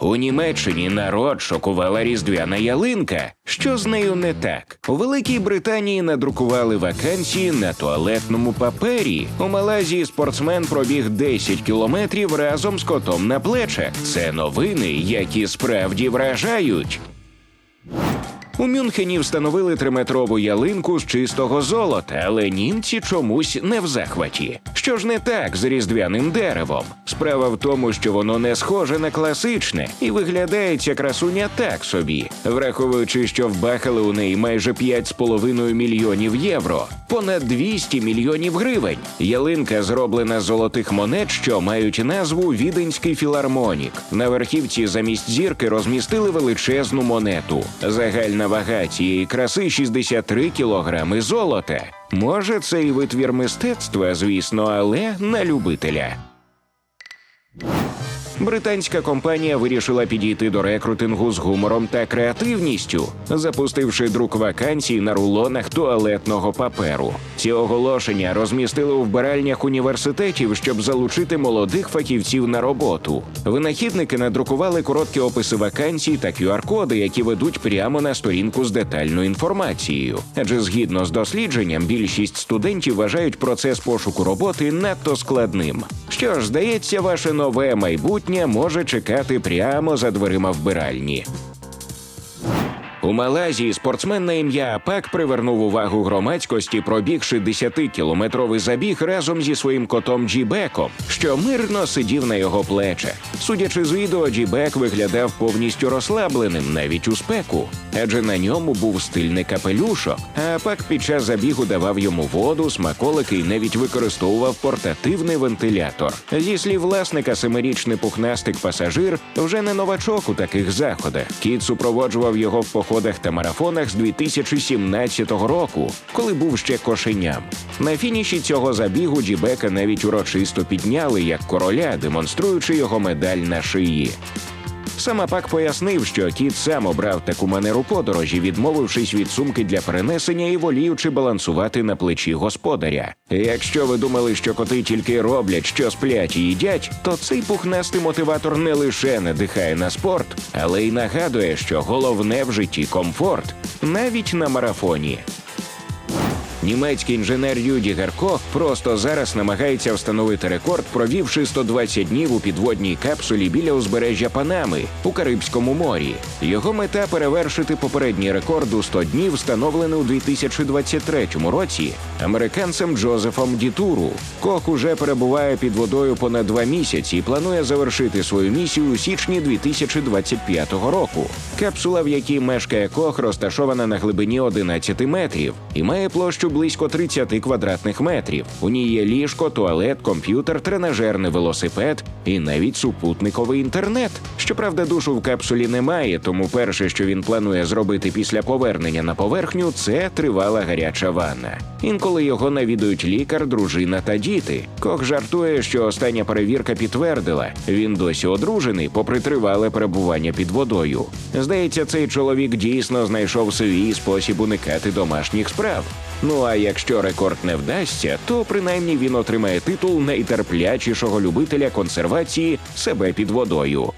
У Німеччині народ шокувала різдвяна ялинка. Що з нею не так? У Великій Британії надрукували вакансії на туалетному папері. У Малайзії спортсмен пробіг 10 кілометрів разом з котом на плече. Це новини, які справді вражають. У Мюнхені встановили триметрову ялинку з чистого золота, але німці чомусь не в захваті. Що ж не так з різдвяним деревом? Справа в тому, що воно не схоже на класичне і виглядає ця красуня так собі, враховуючи, що вбахали у неї майже 5,5 мільйонів євро, понад 200 мільйонів гривень. Ялинка зроблена з золотих монет, що мають назву Віденський філармонік. На верхівці замість зірки розмістили величезну монету. Загальна вага цієї краси 63 кілограми золота. Може, це і витвір мистецтва, звісно, але на любителя. Британська компанія вирішила підійти до рекрутингу з гумором та креативністю, запустивши друк вакансій на рулонах туалетного паперу. Ці оголошення розмістили у вбиральнях університетів, щоб залучити молодих фахівців на роботу. Винахідники надрукували короткі описи вакансій та QR-коди, які ведуть прямо на сторінку з детальною інформацією. Адже згідно з дослідженням, більшість студентів вважають процес пошуку роботи надто складним. Що ж, здається, ваше нове майбутнє може чекати прямо за дверима вбиральні. У Малайзії спортсмен на ім'я Апак привернув увагу громадськості, пробігши 10-кілометровий забіг разом зі своїм котом Джібеком, що мирно сидів на його плечах. Судячи з відео, Джібек виглядав повністю розслабленим навіть у спеку, адже на ньому був стильний капелюшок. А Апак під час забігу давав йому воду, смаколики і навіть використовував портативний вентилятор. Зі слів власника, семирічний пухнастик пасажир вже не новачок у таких заходах. Кіт супроводжував його в походах та марафонах з 2017 року, коли був ще кошеням. На фініші цього забігу Джібека навіть урочисто підняли як короля, демонструючи його медаль на шиї. Сам Апак пояснив, що кіт сам обрав таку манеру подорожі, відмовившись від сумки для перенесення і воліючи балансувати на плечі господаря. Якщо ви думали, що коти тільки роблять, що сплять і їдять, то цей пухнастий мотиватор не лише надихає на спорт, але й нагадує, що головне в житті комфорт, навіть на марафоні. Німецький інженер Юді Герко просто зараз намагається встановити рекорд, провівши 120 днів у підводній капсулі біля узбережжя Панами у Карибському морі. Його мета перевершити попередній рекорд у 100 днів, встановлений у 2023 році американцем Джозефом Дітуру. Кох уже перебуває під водою понад два місяці і планує завершити свою місію у січні 2025 року. Капсула, в якій мешкає Кох, розташована на глибині 11 метрів і має площу близько 30 квадратних метрів. У ній є ліжко, туалет, комп'ютер, тренажерний велосипед і навіть супутниковий інтернет. Щоправда, душу в капсулі немає, тому перше, що він планує зробити після повернення на поверхню, це тривала гаряча ванна. Інколи його навідують лікар, дружина та діти. Кох жартує, що остання перевірка підтвердила, він досі одружений, попри тривале перебування під водою. Здається, цей чоловік дійсно знайшов свій спосіб уникати домашніх справ. Ну а якщо рекорд не вдасться, то принаймні він отримає титул найтерплячішого любителя консервації себе під водою.